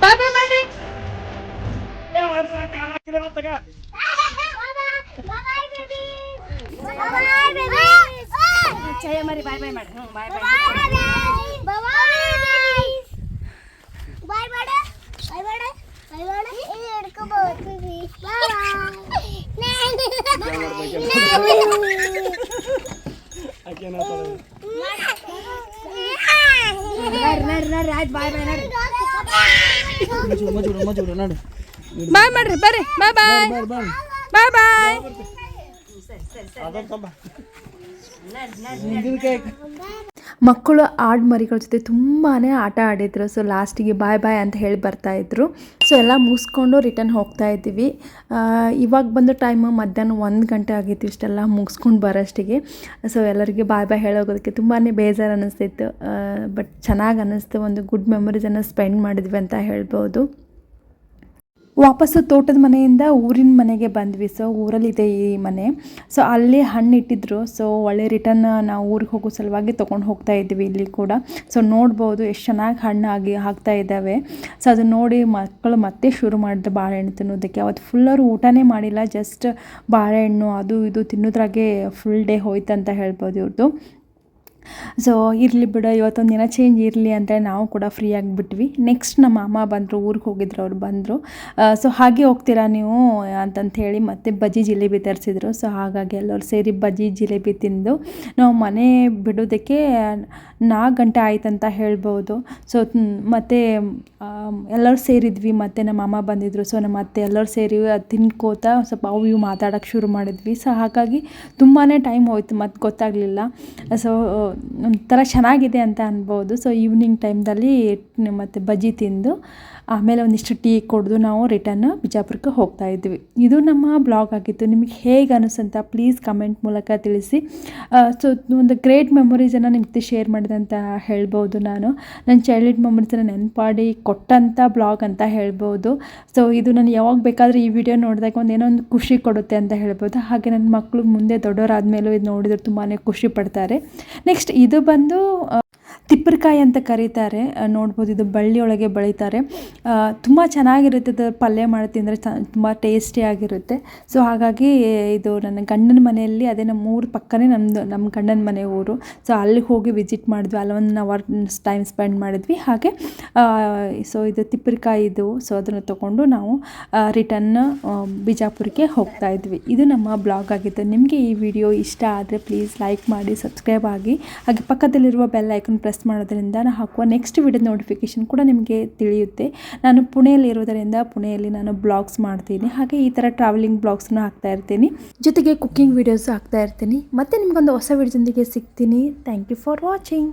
Papa, Mami! चाहिए हमारी bye bye madam bye bye. Bye bye. Bye bye bye. Bye bye ನಡ್ರಿ
ಬಾಯ್ ಮಾಡ್ರಿ ಬರ್ರಿ ಬಾಯ್ ಬಾಯ್. ಬಾಯ್ ಬಾಯ್. ಮಕ್ಕಳು ಆಡು ಮರಿಗಳ ಜೊತೆ ತುಂಬಾ ಆಟ ಆಡಿದ್ರು. ಸೊ ಲಾಸ್ಟಿಗೆ ಬಾಯ್ ಬಾಯ್ ಅಂತ ಹೇಳಿ ಬರ್ತಾಯಿದ್ರು ಸೊ ಎಲ್ಲ ಮುಗಿಸ್ಕೊಂಡು ರಿಟರ್ನ್ ಹೋಗ್ತಾ ಇದ್ದೀವಿ. ಇವಾಗ ಬಂದು ಟೈಮ್ ಮಧ್ಯಾಹ್ನ ಒಂದು ಗಂಟೆ ಆಗಿತ್ತು ಇಷ್ಟೆಲ್ಲ ಮುಗಿಸ್ಕೊಂಡು ಬರೋಷ್ಟಿಗೆ. ಸೊ ಎಲ್ಲರಿಗೆ ಬಾಯ್ ಬಾಯ್ ಹೇಳೋಗೋದಕ್ಕೆ ತುಂಬಾ ಬೇಜಾರು ಅನ್ನಿಸ್ತಿತ್ತು ಬಟ್ ಚೆನ್ನಾಗಿ ಅನ್ನಿಸ್ತು ಒಂದು ಗುಡ್ ಮೆಮೊರೀಸನ್ನು ಸ್ಪೆಂಡ್ ಮಾಡಿದ್ವಿ ಅಂತ ಹೇಳ್ಬೋದು. ವಾಪಸ್ಸು ತೋಟದ ಮನೆಯಿಂದ ಊರಿನ ಮನೆಗೆ ಬಂದ್ವಿ. ಸೊ ಊರಲ್ಲಿದೆ ಈ ಮನೆ. ಸೊ ಅಲ್ಲಿ ಹಣ್ಣು ಇಟ್ಟಿದ್ರು. ಸೊ ಒಳ್ಳೆ ರಿಟರ್ನ್ ನಾವು ಊರಿಗೆ ಹೋಗೋ ಸಲುವಾಗಿ ತೊಗೊಂಡು ಹೋಗ್ತಾ ಇದ್ವಿ ಇಲ್ಲಿ ಕೂಡ. ಸೊ ನೋಡ್ಬೋದು ಎಷ್ಟು ಚೆನ್ನಾಗಿ ಹಣ್ಣು ಆಗಿ ಆಗ್ತಾ ಇದ್ದಾವೆ ಸೊ ಅದನ್ನ ನೋಡಿ ಮಕ್ಕಳು ಮತ್ತೆ ಶುರು ಮಾಡಿದ್ರು ಬಾಳೆಹಣ್ಣು ತಿನ್ನೋದಕ್ಕೆ. ಅವತ್ತು ಫುಲ್ ಅವರು ಊಟನೇ ಮಾಡಿಲ್ಲ. ಜಸ್ಟ್ ಬಾಳೆಹಣ್ಣು, ಅದು ಇದು ತಿನ್ನೋದ್ರಾಗೆ ಫುಲ್ ಡೇ ಹೋಯ್ತು ಅಂತ ಹೇಳ್ಬೋದು ಇವ್ರದ್ದು ಸೊ ಇರಲಿ ಬಿಡು, ಇವತ್ತೊಂದು ದಿನ ಚೇಂಜ್ ಇರಲಿ ಅಂತ ನಾವು ಕೂಡ ಫ್ರೀ ಆಗಿಬಿಟ್ವಿ. ನೆಕ್ಸ್ಟ್ ನಮ್ಮ ಮಾಮ ಬಂದರು, ಊರಿಗೆ ಹೋಗಿದ್ರು, ಅವ್ರು ಬಂದರು. ಸೊ ಹಾಗೆ ಹೋಗ್ತೀರಾ ನೀವು ಅಂತಂತ ಹೇಳಿ ಮತ್ತೆ ಬಜ್ಜಿ ಜಿಲೇಬಿ ತರಿಸಿದ್ರು. ಸೊ ಹಾಗಾಗಿ ಎಲ್ಲರೂ ಸೇರಿ ಬಜ್ಜಿ ಜಿಲೇಬಿ ತಿಂದು, ನಾವು ಮನೆ ಬಿಡೋದಕ್ಕೆ ನಾಲ್ಕು ಗಂಟೆ ಆಯ್ತಂತ ಹೇಳ್ಬೋದು. ಸೊ ಮತ್ತು ಎಲ್ಲರೂ ಸೇರಿದ್ವಿ. ಮತ್ತು ನಮ್ಮ ಮಾಮ ಬಂದಿದ್ದರು ಸೊ ನಮ್ಮ ಅತ್ತೆ ಎಲ್ಲರೂ ಸೇರಿ ತಿನ್ಕೋತ ಸ್ವಲ್ಪ ಅವು ಇವು ಮಾತಾಡೋಕ್ಕೆ ಶುರು ಮಾಡಿದ್ವಿ. ಸೊ ಹಾಗಾಗಿ ತುಂಬಾ ಟೈಮ್ ಹೋಯ್ತು, ಮತ್ತು ಗೊತ್ತಾಗಲಿಲ್ಲ. ಸೊ ಒಂಥರ ಚೆನ್ನಾಗಿದೆ ಅಂತ ಅನ್ಬೋದು. ಸೊ ಈವ್ನಿಂಗ್ ಟೈಮ್ದಲ್ಲಿ ಮತ್ತು ಬಜ್ಜಿ ತಿಂದು ಆಮೇಲೆ ಒಂದಿಷ್ಟು ಟೀ ಕೊಡ್ದು ನಾವು ರಿಟರ್ನ್ ಬಿಜಾಪುರಕ್ಕೆ ಹೋಗ್ತಾ ಇದ್ವಿ. ಇದು ನಮ್ಮ ಬ್ಲಾಗ್ ಆಗಿತ್ತು. ನಿಮಗೆ ಹೇಗೆ ಅನಿಸಂತ ಪ್ಲೀಸ್ ಕಮೆಂಟ್ ಮೂಲಕ ತಿಳಿಸಿ. ಸೊ ಒಂದು ಗ್ರೇಟ್ ಮೆಮೊರೀಸನ್ನು ನಿಮ್ಮ ಶೇರ್ ಮಾಡಿದೆ ಅಂತ ಹೇಳ್ಬೋದು ನಾನು. ನನ್ನ ಚೈಲ್ಡ್ಹುಡ್ ಮೆಮೊರೀಸನ್ನು ನೆನಪಾಡಿ ಕೊಟ್ಟಂಥ ಬ್ಲಾಗ್ ಅಂತ ಹೇಳ್ಬೋದು. ಸೊ ಇದು ನಾನು ಯಾವಾಗ ಬೇಕಾದರೂ ಈ ವಿಡಿಯೋ ನೋಡಿದಾಗ ಒಂದು ಏನೋ ಒಂದು ಖುಷಿ ಕೊಡುತ್ತೆ ಅಂತ ಹೇಳ್ಬೋದು. ಹಾಗೆ ನನ್ನ ಮಕ್ಕಳು ಮುಂದೆ ದೊಡ್ಡವರಾದ ಮೇಲೂ ಇದು ನೋಡಿದ್ರೆ ತುಂಬಾ ಖುಷಿ ಪಡ್ತಾರೆ. ನೆಕ್ಸ್ಟ್ ಇದು ಬಂದು ತಿಪ್ಪರ್ಕಾಯಿ ಅಂತ ಕರೀತಾರೆ. ನೋಡ್ಬೋದು ಇದು ಬಳ್ಳಿಯೊಳಗೆ ಬೆಳೀತಾರೆ. ತುಂಬ ಚೆನ್ನಾಗಿರುತ್ತೆ ಅದು ಪಲ್ಯ ಮಾಡಿ ತಿಂದರೆ ತುಂಬ ಟೇಸ್ಟಿಯಾಗಿರುತ್ತೆ ಸೊ ಹಾಗಾಗಿ ಇದು ನನ್ನ ಗಂಡನ ಮನೆಯಲ್ಲಿ ಅದೇ ನಮ್ಮ ಊರು ಪಕ್ಕನೇ ನಮ್ಮದು ನಮ್ಮ ಗಂಡನ ಮನೆ ಊರು. ಸೊ ಅಲ್ಲಿಗೆ ಹೋಗಿ ವಿಸಿಟ್ ಮಾಡಿದ್ವಿ. ಅಲ್ಲೊಂದು ಅವರ್ ಟೈಮ್ ಸ್ಪೆಂಡ್ ಮಾಡಿದ್ವಿ. ಹಾಗೆ ಸೊ ಇದು ತಿಪ್ಪರಕಾಯಿ ಇದು. ಸೊ ಅದನ್ನು ತೊಗೊಂಡು ನಾವು ರಿಟರ್ನ್ ಬಿಜಾಪುರಕ್ಕೆ ಹೋಗ್ತಾ ಇದ್ವಿ. ಇದು ನಮ್ಮ ಬ್ಲಾಗ್ ಆಗಿತ್ತು ನಿಮಗೆ ಈ ವಿಡಿಯೋ ಇಷ್ಟ ಆದರೆ ಪ್ಲೀಸ್ ಲೈಕ್ ಮಾಡಿ ಸಬ್ಸ್ಕ್ರೈಬ್ ಆಗಿ. ಹಾಗೆ ಪಕ್ಕದಲ್ಲಿರುವ ಬೆಲ್ ಐಕನ್ ಪ್ರೆಸ್ ಮಾಡೋದ್ರಿಂದ ನಾನು ಹಾಕುವ ನೆಕ್ಸ್ಟ್ ವಿಡಿಯೋ ನೋಟಿಫಿಕೇಷನ್ ಕೂಡ ನಿಮಗೆ ತಿಳಿಯುತ್ತೆ. ನಾನು ಪುಣೆಯಲ್ಲಿ ಇರೋದರಿಂದ ಪುಣೆಯಲ್ಲಿ ನಾನು ಬ್ಲಾಗ್ಸ್ ಮಾಡ್ತೀನಿ. ಹಾಗೆ ಈ ಥರ ಟ್ರಾವೆಲಿಂಗ್ ಬ್ಲಾಗ್ಸ್ನ ಹಾಕ್ತಾ ಇರ್ತೀನಿ. ಜೊತೆಗೆ ಕುಕ್ಕಿಂಗ್ ವೀಡಿಯೋಸ್ ಹಾಕ್ತಾ ಇರ್ತೀನಿ. ಮತ್ತೆ ನಿಮಗೊಂದು ಹೊಸ ವಿಡಿಯೋದೊಂದಿಗೆ ಸಿಗ್ತೀನಿ. Thank you for watching